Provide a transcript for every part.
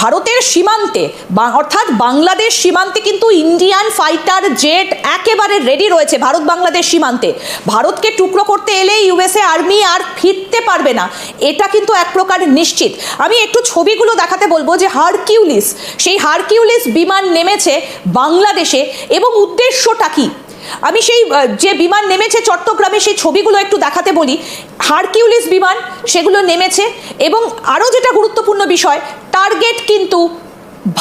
ভারতের সীমান্তে অর্থাৎ বাংলাদেশ সীমান্তে কিন্তু ইন্ডিয়ান ফাইটার জেট একেবারে রেডি রয়েছে ভারত বাংলাদেশ সীমান্তে। ভারতকে টুকরো করতে এলে ইউএসএ আর্মি আর ফিরতে পারবে না। এটা কিন্তু এক প্রকার নিশ্চিত। আমি একটু ছবিগুলো দেখাতে বলব যে হারকিউলিস, সেই হারকিউলিস বিমান নেমেছে বাংলাদেশে এবং উদ্দেশ্যটা কি? আমি সেই যে বিমান নেমেছে চট্টগ্রামে সেই ছবিগুলো একটু দেখাতে বলি। হারকিউলিস বিমান সেগুলো নেমেছে এবং আরও যেটা গুরুত্বপূর্ণ বিষয় টার্গেট কিন্তু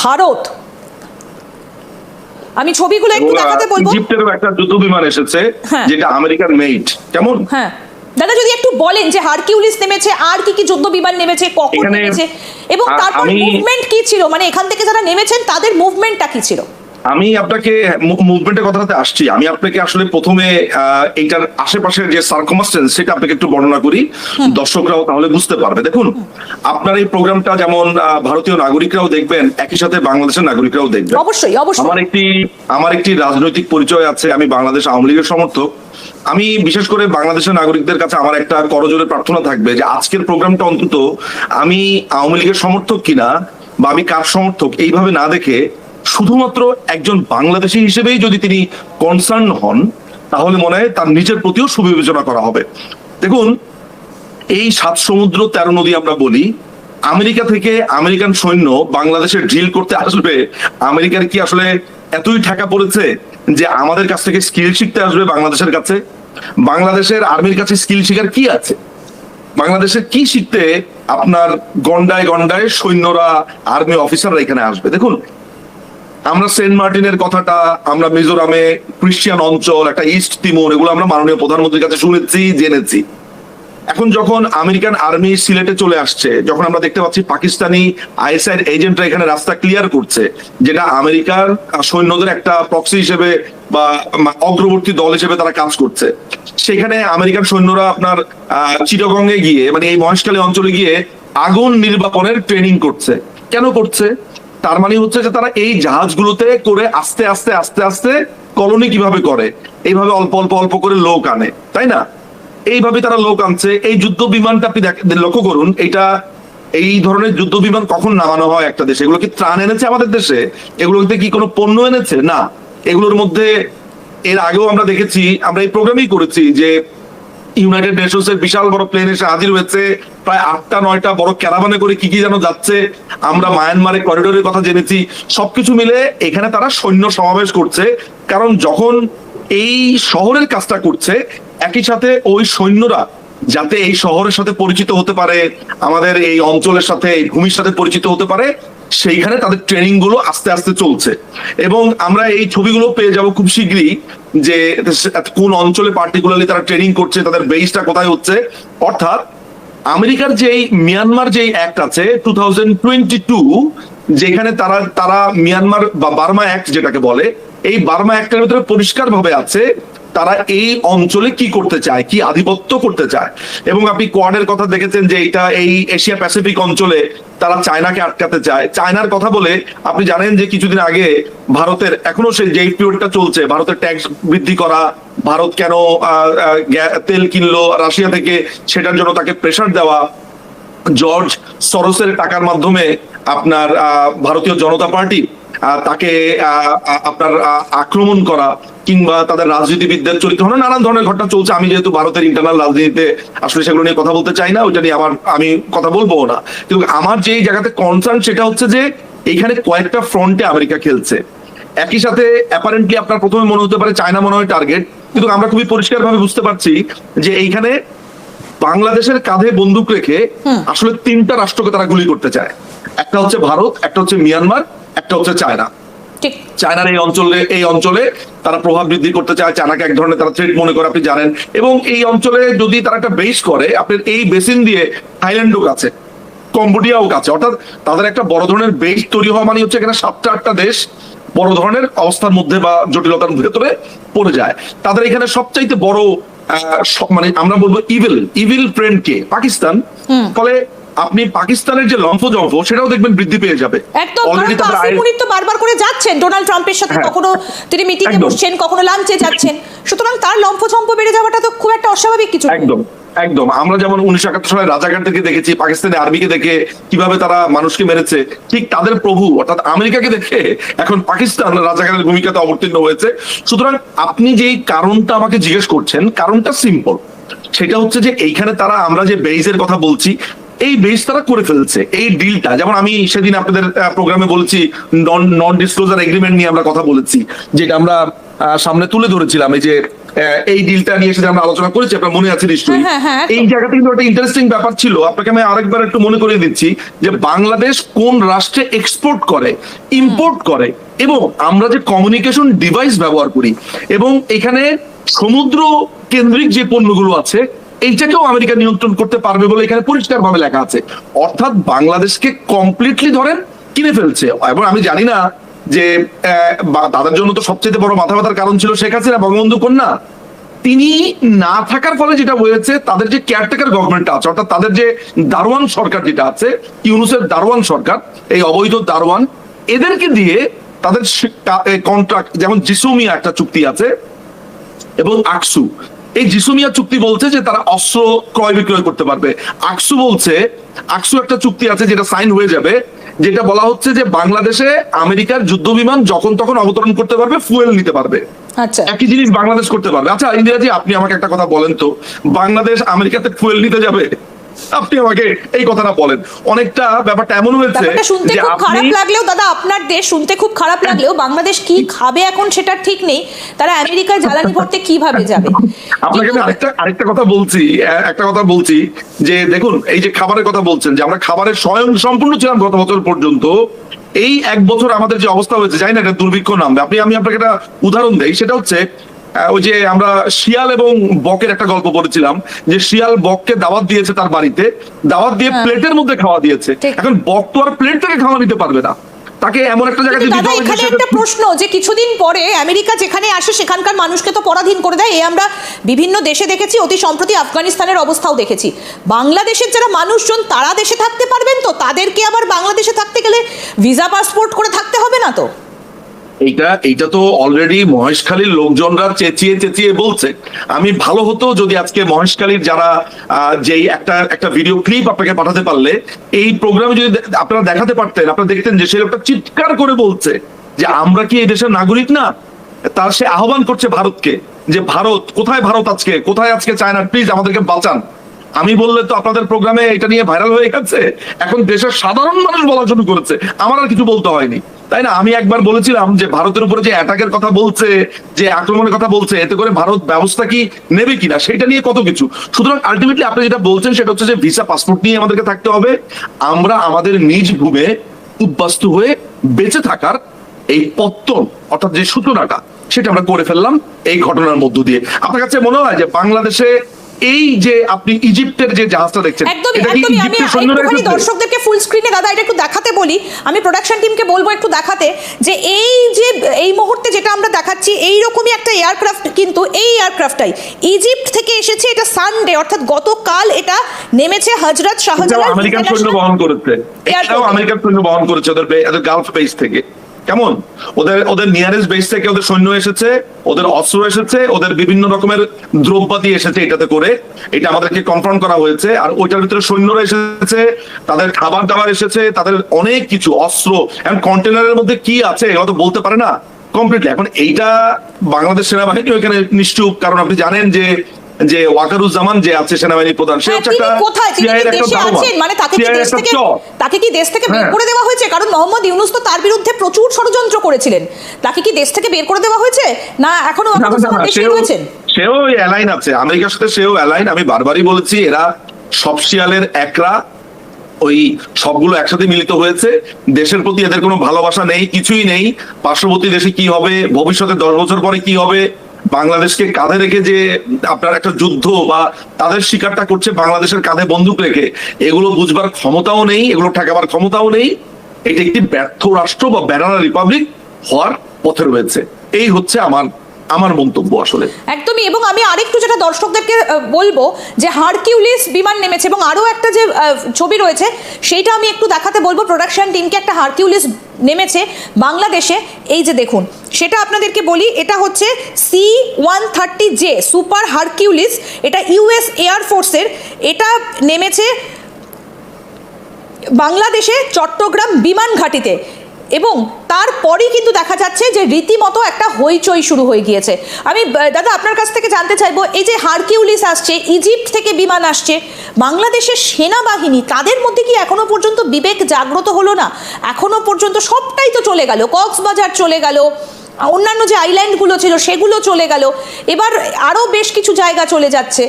ভারত। আমি ছবিগুলো একটু দেখাতে বলব। ইজিপ্টেরও একটা যুদ্ধ বিমান এসেছে হ্যাঁ। যেটা আমেরিকার মেইট কেমন? হ্যাঁ। দাদা যদি একটু বলেন যে হারকিউলিস নেমেছে আর কি কি যুদ্ধ বিমান নেমেছে কখন নেমেছে এবং তারপর মুভমেন্ট কি ছিল? মানে এখান থেকে যারা নেমেছেন তাদের মুভমেন্টটা কি ছিল? আমি আপনাকে মুভমেন্টের কথাটাতে আসছি। আমি আপনাকে আসলে প্রথমে এইটার আশেপাশের যে সার্কমাস্টেন্স সেটা আপনাকে একটু বর্ণনা করি। দর্শকরাও তাহলে বুঝতে পারবে। দেখুন আপনার এই প্রোগ্রামটা যেমন ভারতীয় নাগরিকরাও দেখবেন একই সাথে বাংলাদেশের নাগরিকরাও দেখবেন। অবশ্যই অবশ্যই। আমার একটি আমার একটি রাজনৈতিক পরিচয় আছে। আমি বাংলাদেশ আওয়ামী লীগের সমর্থক। আমি বিশেষ করে বাংলাদেশের নাগরিকদের কাছে আমার একটা করজোরে প্রার্থনা থাকবে যে আজকের প্রোগ্রামটা অন্তত আমি আওয়ামী লীগের সমর্থক কিনা বা আমি কার সমর্থক এইভাবে না দেখে শুধুমাত্র একজন বাংলাদেশী হিসেবেই যদি তিনি কনসার্ন হন, তাহলে মনে হয় তার নিজের প্রতিও সুবিবেচনা করা হবে। দেখুন, এই সাত সমুদ্র তেরো নদী আমরা বলি, আমেরিকা থেকে আমেরিকান সৈন্য বাংলাদেশে ড্রিল করতে আসবে, আমেরিকার কি আসলে এতই ঠেকা পড়েছে যে আমাদের কাছ থেকে স্কিল শিখতে আসবে বাংলাদেশের কাছে? বাংলাদেশের আর্মির কাছে স্কিল শিখার কি আছে? বাংলাদেশে কি শিখতে আপনার গন্ডায় গন্ডায় সৈন্যরা আর্মি অফিসাররা এখানে আসবে? দেখুন আমরা সেন্ট মার্টিনের কথাটা, আমরা মিজোরামে ক্রিশ্চিয়ান অঞ্চল, একটা ইস্ট তিমোর, এগুলো আমরা মাননীয় প্রধানমন্ত্রীর কাছে শুনেছি, জেনেছি। এখন যখন আমেরিকান আর্মি সিলেটে চলে আসছে, যখন আমরা দেখতে পাচ্ছি পাকিস্তানি আইএসআই এজেন্টরা এখানে রাস্তা ক্লিয়ার করছে, যেটা আমেরিকার সৈন্যদের একটা প্রক্সি হিসেবে বা অগ্রবর্তী দল হিসেবে তারা কাজ করছে। সেখানে আমেরিকান সৈন্যরা আপনার চিটাগংয়ে গিয়ে মানে এই মহেশখালী অঞ্চলে গিয়ে আগুন নির্বাপনের ট্রেনিং করছে। কেন করছে? তার মানে হচ্ছে যে তারা এই জাহাজগুলোতে করে আস্তে আস্তে আস্তে আস্তে কলোনি কীভাবে করে? এইভাবে অল্প অল্প অল্প করে লোক আনে, তাই না? এইভাবে তারা লোক আনছে। এই যুদ্ধ বিমানটা আপনি লক্ষ্য করুন, এটা এই ধরনের যুদ্ধ বিমান কখন নামানো হয় একটা দেশে? এগুলো কি ত্রাণ এনেছে আমাদের দেশে? এগুলোতে কি কোনো পণ্য এনেছে? না। এগুলোর মধ্যে এর আগেও আমরা দেখেছি, আমরা এই প্রোগ্রামই করেছি যে ইউনাইটেড নেশনস এর বিশাল বড় প্লেন এসে হাজির হয়েছে। প্রায় আটটা, নয়টা বড় ক্যারাভানে করে কি কি যেন যাচ্ছে। আমরা মায়ানমারে করিডোরের কথা জেনেছি। সবকিছু মিলে এখানে তারা সৈন্য সমাবেশ করছে। কারণ যখন এই শহরের কাজটা করছে, একই সাথে ওই সৈন্যরা যাতে এই শহরের সাথে পরিচিত হতে পারে, আমাদের এই অঞ্চলের সাথে, এই ভূমির সাথে পরিচিত হতে পারে সেইখানে তাদের ট্রেনিংগুলো আস্তে আস্তে চলছে। এবং আমরা এই ছবিগুলো পেয়ে যাব খুব শীঘ্রই যে কোন অঞ্চলে পার্টিকুলারলি তারা ট্রেনিং করছে, তাদের বেসটা কোথায় হচ্ছে। অর্থাৎ আমেরিকার যেই মিয়ানমার যেই অ্যাক্ট আছে টু যেখানে তারা তারা মিয়ানমার বা বার্মা অ্যাক্ট যেটাকে বলে, এই বার্মা অ্যাক্টের ভিতরে পরিষ্কার ভাবে আছে তারা এই অঞ্চলে কি করতে চায়, কি আধিপত্য করতে চায়? এবং আপনি কোয়াডের কথা দেখেছেন যে এটা এই এশিয়া প্যাসিফিক অঞ্চলে তারা চায়নাকে আটকাতে চায়। চায়নার কথা বলে আপনি জানেন যে কিছুদিন আগে ভারতের, এখনও সেই যেই পিরিয়ডটা চলছে, ভারতের ট্যাক্স বৃদ্ধি করা, ভারত কেন তেল কিনলো, রাশিয়া থেকে সেটার জন্য তাকে প্রেশার দেওয়া জর্জ সরোসের টাকার মাধ্যমে আপনার ভারতীয় জনতা পার্টি তাকে আপনার আক্রমণ করা কিংবা তাদের রাজনীতিবিদদের চরিত্র হলো নানান ধরনের ঘটনা চলছে। আমি যেহেতু ভারতের ইন্টারনাল রাজনীতিতে আসলে সেগুলো নিয়ে কথা বলতে চাই না ওইটা নিয়ে আমার আমি কথা বলব না। কিন্তু আমার যে জায়গাতে কনসার্ন সেটা হচ্ছে যে এখানে কয়েকটা ফ্রন্টে আমেরিকা খেলছে। একই সাথে অ্যাপারেন্টলি আপনার প্রথমে মনে হতে পারে চায়না মনে হয় টার্গেট কিন্তু আমরা খুবই পরিষ্কার ভাবে বুঝতে পারছি যে এইখানে বাংলাদেশের কাঁধে বন্দুক রেখে আসলে তিনটা রাষ্ট্রকে তারা গুলি করতে চায়। একটা হচ্ছে ভারত একটা হচ্ছে মিয়ানমার একটা হচ্ছে চায়না। চায়নার এই অঞ্চলে এই অঞ্চলে তারা প্রভাব বৃদ্ধি করতে চায় চায়নাকে এক ধরনের তারা থ্রেট মনে করে আপনি জানেন। এবং এই অঞ্চলে যদি তারা একটা বেস করে আপনার এই বেসিন দিয়ে থাইল্যান্ডও কাছে কম্বোডিয়াও কাছে অর্থাৎ তাদের একটা বড় ধরনের বেস তৈরি হওয়া মানে হচ্ছে এখানে সাতটা আটটা দেশ বড় ধরনের অবস্থার মধ্যে বা জটিলতার ভেতরে পড়ে যায়। তাদের এখানে সবচাইতে বড় আহ, মানে আমরা বলব ইভিল ইভিল ফ্রেন্ড কে? পাকিস্তান। ফলে আপনি পাকিস্তানের যে লম্ফজম্ফ সেটাও দেখবেন বৃদ্ধি পেয়ে যাবে। একদম তো বারবার করে যাচ্ছেন। ডোনাল্ড ট্রাম্পের সাথে হ্যাঁ। কখনো তিনি মিটিং এ বসছেন কখনো লাঞ্চে যাচ্ছেন। সুতরাং তার বেড়ে যাওয়াটা তো খুব একটা অস্বাভাবিক কিছু একদম একদম। আমরা যেমন উনিশশো একাত্তর সালে রাজাঘাটদেরকে দেখেছি পাকিস্তানি আর্মিকে দেখে কীভাবে তারা মানুষকে মেরেছে ঠিক তাদের প্রভু অর্থাৎ আমেরিকাকে দেখে এখন পাকিস্তান রাজাঘাটের ভূমিকাতে অবতীর্ণ হয়েছে। সুতরাং আপনি যেই কারণটা আমাকে জিজ্ঞেস করছেন কারণটা সিম্পল সেটা হচ্ছে যে এইখানে তারা আমরা যে বেইজের কথা বলছি এই বেস তারা করে ফেলছে এই ডিলটা যেমন আমি সেদিন আপনাদের প্রোগ্রামে বলেছি নন নন ডিসক্লোজার এগ্রিমেন্ট নিয়ে আমরা কথা বলেছি যেটা আমরা সামনে তুলে ধরেছিলাম এই যে এই ডিলটা নিয়ে সেটা আমরা আলোচনা করেছি আপনার মনে আছে নিশ্চয়ই? হ্যাঁ, হ্যাঁ। এই জায়গাতে কিন্তু একটা ইন্টারেস্টিং ব্যাপার ছিল। আপনাকে আমি আরেকবার একটু মনে করিয়ে দিচ্ছি যে বাংলাদেশ কোন রাষ্ট্রে এক্সপোর্ট করে ইম্পোর্ট করে এবং আমরা যে কমিউনিকেশন ডিভাইস ব্যবহার করি এবং এখানে সমুদ্র কেন্দ্রিক যে পণ্যগুলো আছে এইটাকেও আমেরিকা নিয়ন্ত্রণ করতে পারবে বলে এখানে পরিষ্কার ভাবে লেখা আছে। অর্থাৎ বাংলাদেশকে কমপ্লিটলি ধরেন কিনে ফেলছে। এবং আমি জানি না যে তাদের জন্য তো সবচেয়ে বড় মাথা ব্যথার কারণ ছিল শেখ হাসিনা, বঙ্গবন্ধু কন্যা। তিনি না থাকার ফলে যেটা হয়েছে, তাদের যে কেয়ারটেকার গভর্নমেন্ট আছে, অর্থাৎ তাদের যে দারোয়ান সরকার যেটা আছে, ইউনুসের দারোয়ান সরকার, এই অবৈধ দারোয়ান, এদেরকে দিয়ে তাদের কন্ট্রাক্ট যেমন জিসুমিয়া একটা চুক্তি আছে, এবং আকসু এই জিসুমিয়া চুক্তি বলছে যে তারা অস্ত্র ক্রয় বিক্রয় করতে পারবে। আকসু বলছে আকসু একটা চুক্তি আছে যেটা সাইন হয়ে যাবে যেটা বলা হচ্ছে যে বাংলাদেশে আমেরিকার যুদ্ধ বিমান যখন তখন অবতরণ করতে পারবে ফুয়েল নিতে পারবে। আচ্ছা। একই জিনিস বাংলাদেশ করতে পারবে। আচ্ছা ইন্দিরাজি আপনি আমাকে একটা কথা বলেন তো। বাংলাদেশ আমেরিকাতে ফুয়েল নিতে যাবে? আপনি আমাকে এই কথাটা বলেন। অনেকটা ব্যাপারটা এমন হয়েছে শুনতে খুব খারাপ লাগলেও দাদা আপনার দেশ শুনতে খুব খারাপ লাগলেও বাংলাদেশ কি খাবে এখন সেটা ঠিক নেই। তারা আমেরিকার জ্বালানি ভরতে কীভাবে যাবে? আপনাকে আমি আরেকটা আরেকটা কথা বলছি একটা কথা বলছি যে দেখুন এই যে খাবারের কথা বলছেন যে আমরা খাবারের স্বয়ং সম্পূর্ণ ছিলাম গত বছর পর্যন্ত এই এক বছর আমাদের যে অবস্থা হয়েছে জানি না এটা দুর্ভিক্ষ নামবে। আপনি আমি আপনাকে একটা উদাহরণ দেই সেটা হচ্ছে ওই যে আমরা শিয়াল এবং বকের একটা গল্প পড়েছিলাম যে শিয়াল বককে দাওয়াত দিয়েছে তার বাড়িতে দাওয়াত দিয়ে হ্যাঁ। প্লেটের মধ্যে খাওয়া দিয়েছে। এখন বক তো আর প্লেট থেকে খাওয়া নিতে পারবে না। তাকে এমন একটা জায়গায় দিতে দাদা হবে এখানে একটা প্রশ্ন যে কিছুদিন পরে আমেরিকা যেখানে আসে সেখানকার মানুষকে তো পরাধীন করে দেয়। এ আমরা বিভিন্ন দেশে দেখেছি অতি সম্প্রতি আফগানিস্তানের অবস্থাও দেখেছি। বাংলাদেশের যারা মানুষজন তারা দেশে থাকতে পারবেন তো? তাদেরকে আবার বাংলাদেশে থাকতে গেলে ভিসা পাসপোর্ট করে থাকতে হবে না তো? এইটা এইটা তো অলরেডি মহেশখালীর লোকজনরা চেঁচিয়ে চেঁচিয়ে বলছে। আমি ভালো হতো যদি আজকে মহেশখালীর যারা যেই একটা একটা ভিডিও ক্লিপ আপনাকে পাঠাতে পারলে, এই প্রোগ্রামে যদি আপনারা দেখাতে পারতেন, আপনারা দেখতেন যে সে লোকটা চিৎকার করে বলছে যে, আমরা কি এই দেশের নাগরিক না? তার সে আহ্বান করছে ভারতকে যে, ভারত, কোথায় ভারত আজকে? কোথায় আজকে চায়না? প্লিজ আমাদেরকে বাঁচান। আমি বললে তো আপনাদের প্রোগ্রামে এটা নিয়ে ভাইরাল হয়ে গেছে। এখন দেশের সাধারণ মানুষ বলা শুরু করেছে। আমার আর কিছু বলতে হয়নি। তাই না? আমি একবার বলেছিলাম যে ভারতের উপরে যে অ্যাটাকের কথা বলছে, যে আক্রমণের কথা বলছে, এতে করে ভারত ব্যবস্থা কি নেবে কিনা, সেটা নিয়ে কত কিছু। সুতরাং আলটিমেটলি আপনি যেটা বলছেন সেটা হচ্ছে যে ভিসা পাসপোর্ট নিয়ে আমাদেরকে থাকতে হবে। আমরা আমাদের নিজ ভূমে উদ্বাস্তু হয়ে বেঁচে থাকার এই পত্তন, অর্থাৎ যে সূচনাটা, সেটা আমরা করে ফেললাম এই ঘটনার মধ্য দিয়ে। আপনার কাছে মনে হয় যে বাংলাদেশে এই যে আপনি ইজিপ্টের যে জাহাজটা দেখছেন এটা কি ইজিপ্টের সৈন্যরা? দর্শকদেরকে ফুল স্ক্রিনে দাদা এটা একটু দেখাতে বলি আমি প্রোডাকশন টিমকে বলব একটু দেখাতে যে এই যে এই মুহূর্তে যেটা আমরা দেখাচ্ছি এই রকমই একটা এয়ারক্রাফট কিন্তু এই এয়ারক্রাফটটাই ইজিপ্ট থেকে এসেছে এটা সানডে অর্থাৎ গতকাল এটা নেমেছে হজরত এটাও শাহজালাল আমেরিকান সৈন্য বহন করতে এটাও। আমেরিকান সৈন্য বহন করেছে ওদের গালফ বেস থেকে কেমন? ওদের ওদের নিয়ারেস্ট বেস থেকে ওদের সৈন্য এসেছে, ওদের অস্ত্র এসেছে, ওদের বিভিন্ন রকমের দ্রব্যাদি এসেছে এটাতে করে। এটা আমাদেরকে কনফার্ম করা হয়েছে। আর ওইটার ভিতরে সৈন্যরা এসেছে, তাদের খাবার দাবার এসেছে, তাদের অনেক কিছু, অস্ত্র, এখন কন্টেনারের মধ্যে কি আছে এগুলো তো বলতে পারে না। কমপ্লিটলি এখন এইটা বাংলাদেশ সেনাবাহিনী ওইখানে নিশ্চুপ। কারণ আপনি জানেন যে যে ওয়াকারুজ্জামান যে আছে সেনাবাহিনী প্রধান সে হ্যাঁ, হচ্ছে একটা কোথায়? আছেন? মানে তাকে কি দেশ থেকে তাকে কি দেশ থেকে বের হ্যাঁ। করে দেওয়া হয়েছে? কারণ মোহাম্মদ ইউনুস তো তার বিরুদ্ধে প্রচুর ষড়যন্ত্র করেছিলেন। তাকে কি দেশ থেকে বের করে দেওয়া হয়েছে? না এখনও রয়েছেন? সেও অ্যালাইন আছে। আমেরিকার সাথে সেও অ্যালাইন। আমি বারবারই বলেছি এরা সব শিয়ালের একরা। ওই সবগুলো একসাথে মিলিত হয়েছে। দেশের প্রতি এদের কোনো ভালোবাসা নেই কিছুই নেই। পার্শ্ববর্তী দেশে কি হবে? ভবিষ্যতে দশ বছর পরে কি হবে? বাংলাদেশকে কাঁধে রেখে যে আপনার একটা যুদ্ধ বা তাদের শিকারটা করছে, বাংলাদেশের কাঁধে বন্দুক রেখে, এগুলো বুঝবার ক্ষমতাও নেই, এগুলো ঠেকাবার ক্ষমতাও নেই, এটা একটি ব্যর্থ রাষ্ট্র বা ব্যানানা রিপাবলিক হওয়ার পথে রয়েছে। এই হচ্ছে আমার আমার মন্তব্য আসলে। একদমই, এবং আমি আরেকটু যেটা দর্শকদেরকে বলব যে হারকিউলিস বিমান নেমেছে এবং আরও একটা যে ছবি রয়েছে, সেইটা আমি একটু দেখাতে বলব। প্রোডাকশন টিমকে একটা হারকিউলিস নেমেছে বাংলাদেশে। এই যে দেখুন, সেটা আপনাদেরকে বলি, এটা হচ্ছে C one thirty J, super Hercules. এটা ইউএস এয়ারফোর্সের এটা নেমেছে বাংলাদেশে চট্টগ্রাম বিমান ঘাঁটিতে। এবং তারপরেই কিন্তু দেখা যাচ্ছে যে রীতিমতো একটা হইচই শুরু হয়ে গিয়েছে। আমি দাদা আপনার কাছ থেকে জানতে চাইব এই যে হারকিউলিস আসছে ইজিপ্ট থেকে বিমান আসছে বাংলাদেশের সেনাবাহিনী তাদের মধ্যে কি এখনও পর্যন্ত বিবেক জাগ্রত হলো না? এখনও পর্যন্ত সবটাই তো চলে গেল কক্সবাজার চলে গেল অন্যান্য যে আইল্যান্ডগুলো ছিল সেগুলো চলে গেল এবার আরও বেশ কিছু জায়গা চলে যাচ্ছে।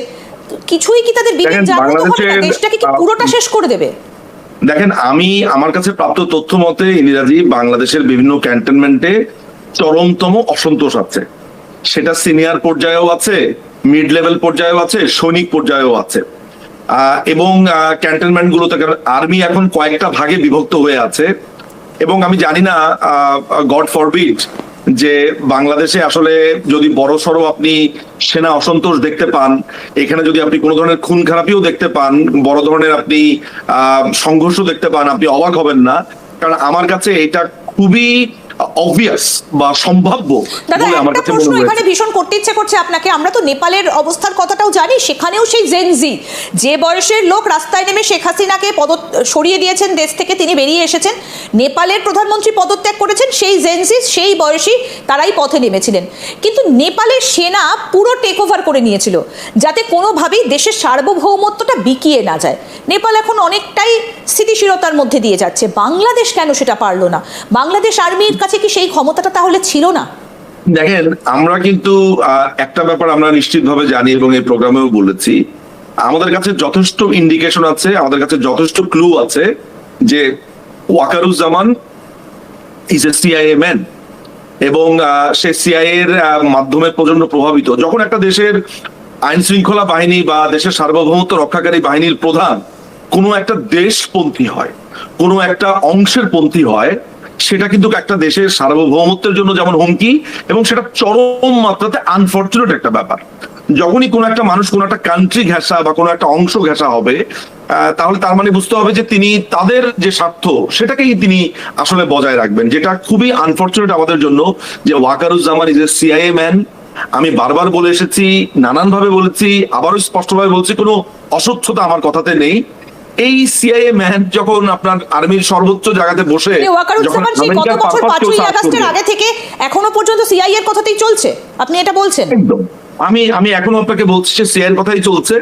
কিছুই কি তাদের বিবেক জাগ্রত হবে না? দেশটাকে কি পুরোটা শেষ করে দেবে? দেখেন, আমি আমার কাছে প্রাপ্ত তথ্য মতে ইংরাজি বাংলাদেশের বিভিন্ন ক্যান্টনমেন্টে চরমতম অসন্তোষ আছে। সেটা সিনিয়র পর্যায়েও আছে, মিড লেভেল পর্যায়েও আছে, সৈনিক পর্যায়েও আছে। এবং ক্যান্টনমেন্ট গুলোতে আর্মি এখন কয়েকটা ভাগে বিভক্ত হয়ে আছে। এবং আমি জানি না গড ফর ফরবিড যে বাংলাদেশে আসলে যদি বড় সড়ো আপনি সেনা অসন্তোষ দেখতে পান, এখানে যদি আপনি কোনো ধরনের খুন খারাপিও দেখতে পান, বড় ধরনের আপনি সংঘর্ষ দেখতে পান, আপনি অবাক হবেন না। কারণ আমার কাছে এটা খুবই অবভিয়াস বা সম্ভাব্য বলে আমার কাছে মনে এখানে ভীষণ করতে ইচ্ছে করছে আপনাকে। আমরা তো নেপালের অবস্থার কথাটাও জানি সেখানেও সেই জেনজি যে বয়সের লোক রাস্তায় নেমে শেখ হাসিনাকে পদ সরিয়ে দিয়েছেন দেশ থেকে তিনি বেরিয়ে এসেছেন নেপালের প্রধানমন্ত্রী পদত্যাগ করেছেন সেই জেনজি সেই বয়সী তারাই পথে নেমেছিলেন। কিন্তু নেপালের সেনা পুরো টেক ওভার করে নিয়েছিল যাতে কোনোভাবেই দেশের সার্বভৌমত্বটা বিকিয়ে না যায়। নেপাল এখন অনেকটাই স্থিতিশীলতার মধ্যে দিয়ে যাচ্ছে। বাংলাদেশ কেন সেটা পারল না? বাংলাদেশ আর্মির কাছে কি সেই ক্ষমতাটা তাহলে ছিল না? দেখেন, আমরা কিন্তু একটা ব্যাপার আমরা নিশ্চিতভাবে জানি এবং এই প্রোগ্রামেও বলেছি। আমাদের কাছে যথেষ্ট ইন্ডিকেশন আছে, আমাদের কাছে যথেষ্ট ক্লু আছে যে Wakeruzzaman is a CIA man এবং সে সিআইএ এর মাধ্যমে প্রচণ্ড প্রভাবিত। যখন একটা দেশের আইন শৃঙ্খলা বাহিনী বা দেশের সার্বভৌমত্ব রক্ষাকারী বাহিনীর প্রধান কোনো একটা দেশপন্থী হয়, কোনো একটা অংশের পন্থী হয় সেটা কিন্তু একটা দেশের সার্বভৌমত্বের জন্য যেমন হুমকি, এবং সেটা চরম মাত্রাতে আনফর্চুনেট একটা ব্যাপার। যখনই কোনো একটা মানুষ কোনো একটা কান্ট্রি ঘেঁষা বা কোনো একটা অংশ ঘেঁষা হবে তাহলে তার মানে বুঝতে হবে যে তিনি তাদের যে স্বার্থ, সেটাকেই তিনি আসলে বজায় রাখবেন, যেটা খুবই আনফর্চুনেট আমাদের জন্য যে Wakeruzzaman is a CIA man আমি বারবার বলে এসেছি নানান ভাবে বলেছি, আবারও স্পষ্টভাবে বলছি, কোনো অস্বচ্ছতা আমার কথাতে নেই। এই সিআইএ ম্যান যখন আপনার আর্মির সর্বোচ্চ জায়গাতে বসে। আগে থেকে এখনও পর্যন্ত সিআই এর কথাতেই চলছে। আপনি এটা বলছেন। একদম। আমি আমি এখনও আপনাকে বলছি যে সিআইয়ের কথাই চলছে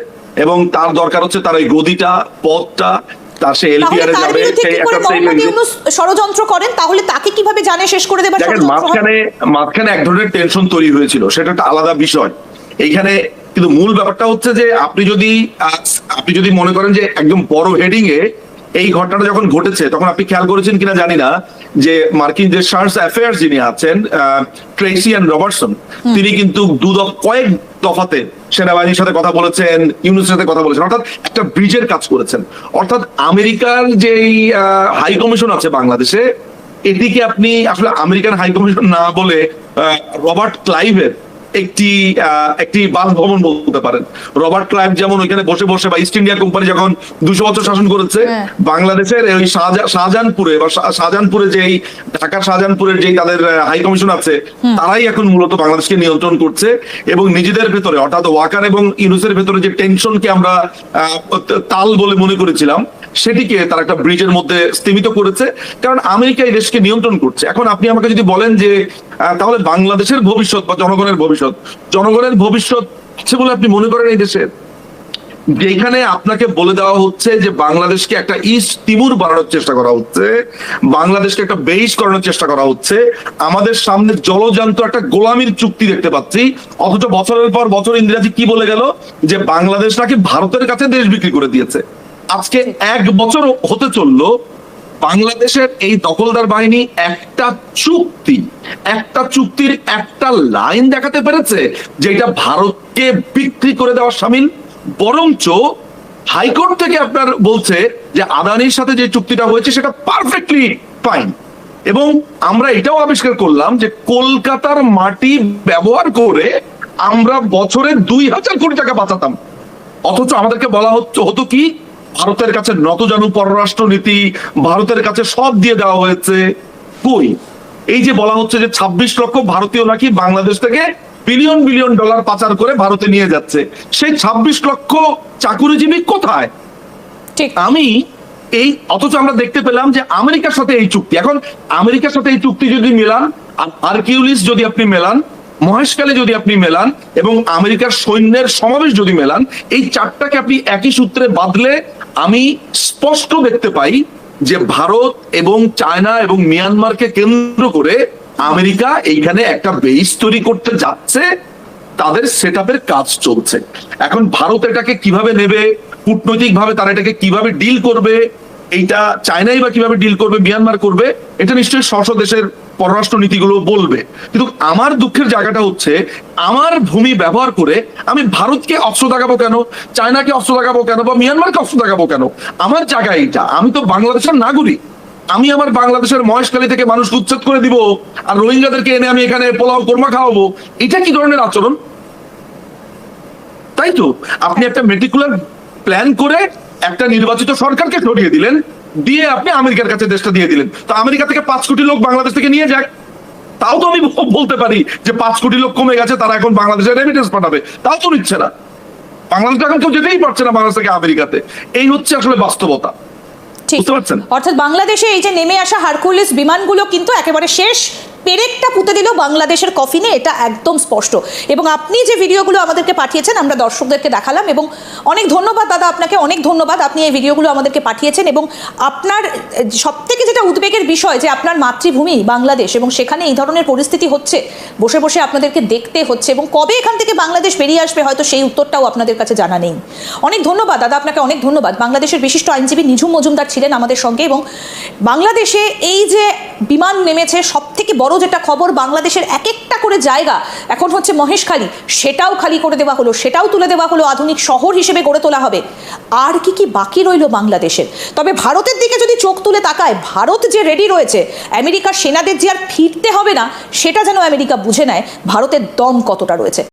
এবং তার দরকার হচ্ছে তার ওই গদিটা পদটা তার সে এলপিআর এ যাবে সেই কি করে একটা মোহাম্মদ ষড়যন্ত্র করেন? তাহলে তাকে কীভাবে জানে শেষ করে দেবার? মাঝখানে মাঝখানে এক ধরনের টেনশন তৈরি হয়েছিল সেটা একটা আলাদা বিষয়। এইখানে কিন্তু মূল ব্যাপারটা হচ্ছে যে আপনি যদি আপনি যদি মনে করেন যে একদম বড় হেডিং এ এই ঘটনাটা যখন ঘটেছে তখন আপনি খেয়াল করেছেন কিনা জানি না যে মার্কিন যে সার্চ অ্যাফেয়ার্স যিনি আছেন ট্রেসি অ্যান্ড রবার্টসন তিনি কিন্তু দু কয়েক দফাতে সেনাবাহিনীর সাথে কথা বলেছেন ইউনুসের সাথে কথা বলেছেন অর্থাৎ একটা ব্রিজের কাজ করেছেন। অর্থাৎ আমেরিকার যেই হাই কমিশন আছে বাংলাদেশে এটিকে আপনি আসলে আমেরিকান হাই কমিশন না বলে রবার্ট ক্লাইভের একটি আহ, একটি বাসভবন বলতে পারেন। রবার্ট ক্লাইভ যেমন ওইখানে বসে বসে বা ইস্ট ইন্ডিয়া কোম্পানি যখন দুশো বছর শাসন করেছে হ্যাঁ। বাংলাদেশের ওই শাহজা- শাহজাহানপুরে বা শাহ- শাহজাহানপুরে যেই ঢাকার শাহজাহানপুরের যেই তাদের হাই কমিশন আছে তারাই এখন মূলত বাংলাদেশকে নিয়ন্ত্রণ করছে এবং নিজেদের ভেতরে অর্থাৎ ওয়াকার এবং ইউনুসের ভেতরে যে টেনশনকে আমরা আহ, তাল বলে মনে করেছিলাম সেটিকে তারা একটা ব্রিজের মধ্যে স্তীমিত করেছে। কারণ আমেরিকা এই দেশকে নিয়ন্ত্রণ করছে। এখন আপনি আমাকে যদি বলেন যে আহ, তাহলে বাংলাদেশের ভবিষ্যৎ বা জনগণের ভবিষ্যৎ জনগণের ভবিষ্যৎ আছে বলে আপনি মনে করেন এই দেশের যেখানে আপনাকে বলে দেওয়া হচ্ছে যে বাংলাদেশকে একটা ইস্ট তিমুর বানানোর চেষ্টা করা হচ্ছে, বাংলাদেশকে একটা বেইস করানোর চেষ্টা করা হচ্ছে, আমাদের সামনে জলজান্ত একটা গোলামির চুক্তি দেখতে পাচ্ছি, অথচ বছরের পর বছর ইন্দিরাজি কি বলে গেল? যে বাংলাদেশ নাকি ভারতের কাছে দেশ বিক্রি করে দিয়েছে। আজকে এক বছর হতে চলল বাংলাদেশের এই দখলদার বাহিনী একটা চুক্তি, একটা চুক্তির একটা লাইন দেখাতে পেরেছে, যেটা ভারতকে বিক্রি করে দেওয়ার সামিল বরঞ্চ হাইকোর্ট থেকে আপনার বলছে যে আদানির সাথে যে চুক্তিটা হয়েছে, সেটা পারফেক্টলি ফাইন এবং আমরা এটাও আবিষ্কার করলাম যে কলকাতার মাটি ব্যবহার করে আমরা বছরে দুই হাজার কোটি টাকা বাঁচাতাম। অথচ আমাদেরকে বলা হচ্ছে হতো কি? ভারতের কাছে নতজানু পররাষ্ট্র নীতি ভারতের কাছে সব দিয়ে দেওয়া হয়েছে কই? এই যে বলা হচ্ছে যে ছাব্বিশ লক্ষ ভারতীয় নাকি বাংলাদেশ থেকে বিলিয়ন বিলিয়ন ডলার পাচার করে ভারতে নিয়ে যাচ্ছে। সেই ছাব্বিশ লক্ষ চাকুরিজীবী কোথায়? আমি এই অথচ আমরা দেখতে পেলাম যে আমেরিকার সাথে এই চুক্তি। এখন আমেরিকার সাথে এই চুক্তি যদি মেলান আর আর্কিউলিস যদি আপনি মেলান মহেশকালে যদি আপনি মেলান এবং আমেরিকার সৈন্যের সমাবেশ যদি মেলান এই চারটাকে আপনি একই সূত্রে বাঁধলে আমি স্পষ্ট দেখতে পাই যে ভারত এবং চায়না এবং মিয়ানমারকে কেন্দ্র করে আমেরিকা এইখানে একটা বেস তৈরি করতে যাচ্ছে, তাদের সেট কাজ চলছে। এখন ভারত এটাকে কীভাবে নেবে কূটনৈতিক ভাবে তারা এটাকে কীভাবে ডিল করবে এইটা চায়নাই বা কীভাবে ডিল করবে, মিয়ানমার করবে, এটা নিশ্চয়ই স্ব দেশের পররাষ্ট্র নীতিগুলো বলবে। কিন্তু আমার দুঃখের জায়গাটা হচ্ছে, আমার ভূমি ব্যবহার করে আমি ভারতকে অস্ত্র লাগাবো কেন? চায়নাকে অস্ত্র লাগাবো কেন? বা মিয়ানমারকে অস্ত্র লাগাবো কেন? আমার জায়গা এইটা। আমি তো বাংলাদেশের নাগরিক। আমি আমার বাংলাদেশের মহেশখালী থেকে মানুষ উচ্ছেদ করে দিব, আর রোহিঙ্গাদেরকে এনে আমি এখানে পোলাও কোরমা খাওয়াবো। এটা কি ধরনের আচরণ? তাই তো? আপনি একটা মেটিকুলার প্ল্যান করে একটা নির্বাচিত সরকারকে সরিয়ে দিলেন দিয়ে আপনি আমেরিকার কাছে দেশটা দিয়ে দিলেন। তো আমেরিকা থেকে পাঁচ কোটি লোক বাংলাদেশ থেকে নিয়ে যাক। তাও তো আমি বলতে পারি যে পাঁচ কোটি লোক কমে গেছে তারা এখন বাংলাদেশে রেমিটেন্স পাঠাবে। তাও তো নিচ্ছে না। বাংলাদেশ এখন কেউ যেতেই পারছে না বাংলাদেশ থেকে আমেরিকাতে। এই হচ্ছে আসলে বাস্তবতা। ঠিক। পারছেন? অর্থাৎ বাংলাদেশে এই যে নেমে আসা হারকুলিস বিমানগুলো কিন্তু একেবারে শেষ। পেরেকটা পুঁতে দিল বাংলাদেশের কফিনে, এটা একদম স্পষ্ট। এবং আপনি যে ভিডিওগুলো আমাদেরকে পাঠিয়েছেন, আমরা দর্শকদেরকে দেখালাম এবং অনেক ধন্যবাদ দাদা আপনাকে, অনেক ধন্যবাদ আপনি এই ভিডিওগুলো আমাদেরকে পাঠিয়েছেন এবং আপনার সব থেকে যেটা উদ্বেগের বিষয় যে আপনার মাতৃভূমি বাংলাদেশ এবং সেখানে এই ধরনের পরিস্থিতি হচ্ছে, বসে বসে আপনাদেরকে দেখতে হচ্ছে এবং কবে এখান থেকে বাংলাদেশ বেরিয়ে আসবে হয়তো সেই উত্তরটাও আপনাদের কাছে জানা নেই। অনেক ধন্যবাদ দাদা, আপনাকে অনেক ধন্যবাদ। বাংলাদেশের বিশিষ্ট আইনজীবী নিঝুম মজুমদার ছিলেন আমাদের সঙ্গে এবং বাংলাদেশে এই যে বিমান নেমেছে সব থেকে বড় যেটা খবর, বাংলাদেশের এক একটা করে জায়গা এখন হচ্ছে মহেশখালী সেটাও খালি করে দেওয়া হলো, সেটাও তুলে দেওয়া হলো, আধুনিক শহর হিসেবে গড়ে তোলা হবে। আর কি কি বাকি রইল বাংলাদেশের? তবে ভারতের দিকে যদি চোখ তুলে তাকায়, ভারত যে রেডি রয়েছে, আমেরিকার সেনাদের যে আর ফিরতে হবে না, সেটা যেন আমেরিকা বুঝে নেয়, ভারতের দম কতটা রয়েছে।